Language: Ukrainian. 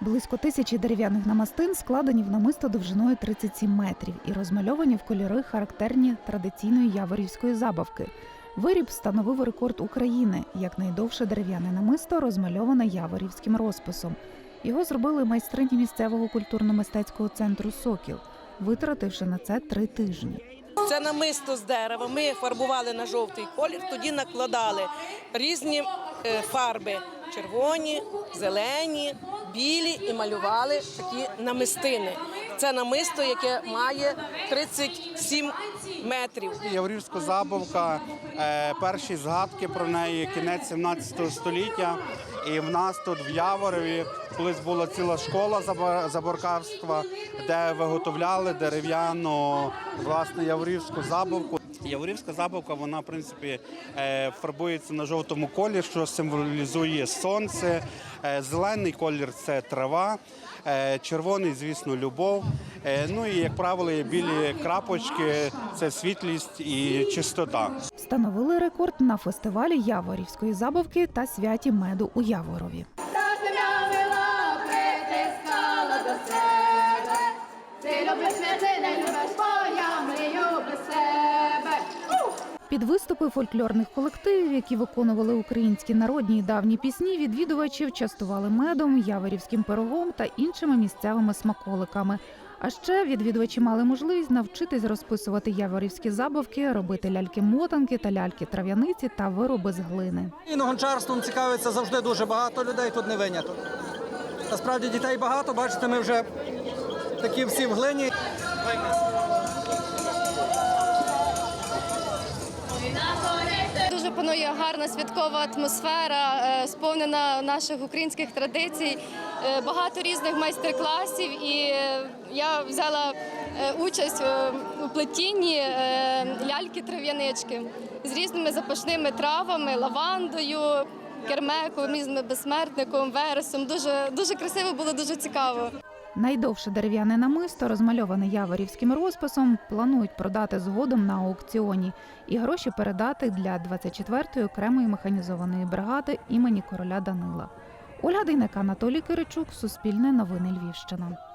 Близько тисячі дерев'яних намастин складені в намисто довжиною 37 метрів і розмальовані в кольори, характерні традиційної яворівської забавки. Виріб встановив рекорд України як найдовше дерев'яне намисто, розмальоване яворівським розписом. Його зробили майстрині місцевого культурно-мистецького центру Сокіл, витративши на це три тижні. Це намисто з дерева. Ми фарбували на жовтий колір, тоді накладали різні е, фарби: червоні, зелені, білі і малювали такі намистини. Це намисто, яке має 37 метрів. Яврівська забавка, е, перші згадки про неї, кінець 17 століття. І в нас тут в Яворові колись була ціла школа забор- заборкарства, де виготовляли дерев'яну власне яворівську забавку. Яворівська забавка, вона в принципі е, фарбується на жовтому кольорі, що символізує сонце. Е, Зелений колір це трава, е, червоний, звісно, любов. Ну і як правило, білі крапочки це світлість і чистота. Встановили рекорд на фестивалі Яворівської забавки та святі меду у Яворові. Під виступи фольклорних колективів, які виконували українські народні й давні пісні, відвідувачів частували медом, яворівським пирогом та іншими місцевими смаколиками. А ще відвідувачі мали можливість навчитись розписувати яворівські забавки, робити ляльки-мотанки та ляльки-трав'яниці та вироби з глини. І гончарством цікавиться завжди дуже багато людей, тут не виняток. Насправді дітей багато, бачите, ми вже такі всі в глині. Дуже панує гарна святкова атмосфера, е, сповнена наших українських традицій, е, багато різних майстер-класів. І е, я взяла участь у плетінні ляльки-трав'янички з різними запашними травами, лавандою, кермеком, різними безсмертником, вересом. Дуже дуже красиво було, дуже цікаво. Найдовше дерев'яне намисто, розмальоване яворівським розписом, планують продати згодом на аукціоні і гроші передати для 24-ї окремої механізованої бригади імені короля Данила. Ольга Дейнека, Анатолій Киричук, Суспільне новини Львівщина.